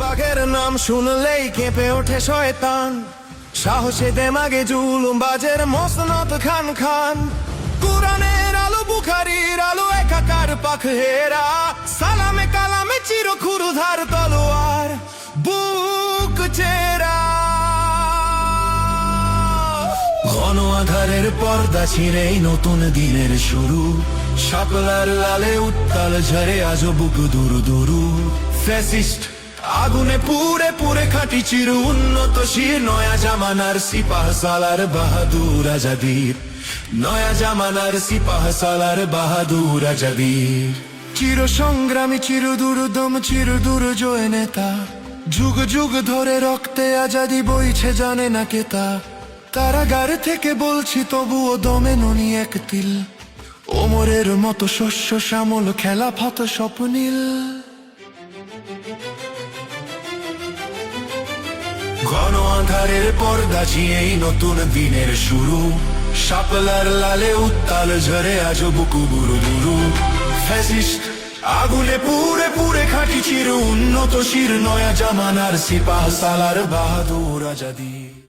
বাঘের নাম শুনলেই কেঁপে ওঠে শয়তান। সাহসে দেমাগে জুলুম বাজের মসনত খান খান। কুরানের আলো, বুখারির আলো, একাকার পাখ হেরা। সালামে কালামে চির খুরুধার তলোয়ার, বুক চেরা ঘন আধারের পর্দা ছিঁড়েই নতুন দিনের শুরু। শাপলার লালে উত্তাল ঝরে আজ বুক দুরু দুরু। ফ্যাসিস্ট আগুনে পুরে পুরে খাটি চির উন্নত শির। নয়া জামানার সিপাহ সালার বাহাদুর আজাদির। নয়া জামানার সিপাহ সালার বাহাদুর আজাদির। চির সংগ্রামী, চির দুর্দম, চির দুর্জয় নেতা। যুগ যুগ ধরে রক্তে আজাদি বইছে, জানে না কে কেতা কারাগার থেকে বলছি, তবুও দমে ননি এক তিল। ওমরের মতো শস্য শ্যামল খেলা ফত স্বপ্নীল। ঘন আধারের পর্দা চিয়েই নতুন দিনের শুরু। শাপলার লালে উত্তাল ঝরে আজ বুকু বুরু বুরু ফ্যাসিস্ট, আগুনে পুরে পুরে খাটি চির উন্নত শির নয়া জামানার সিপাহ সালার বাহাদুর আজাদি।